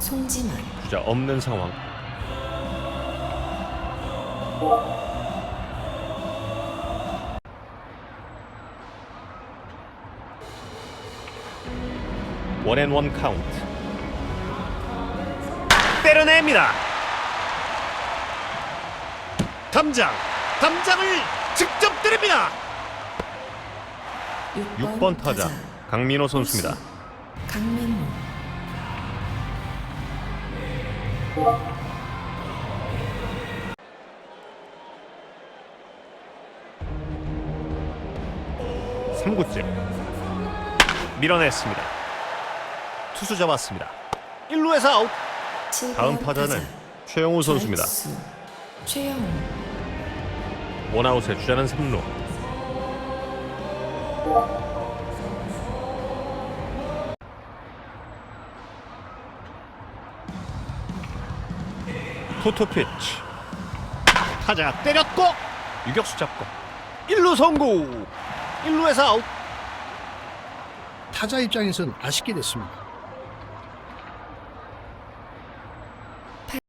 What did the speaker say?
송지만 주자 없는 상황. 원앤원 카운트. 때려냅니다. 담장, 담장을 직접 때립니다. 6번, 6번 타자 강민호 선수입니다. 강민호 삼구째 밀어냈습니다. 투수 잡았습니다. 1루에서 아웃. 7번 다음 타자는 최영우 선수입니다. 최영우 원아웃에 주자는 3루. 투투 피치. 타자가 때렸고 유격수 잡고 1루 성공. 1루에서 아웃. 타자 입장에선 아쉽게 됐습니다.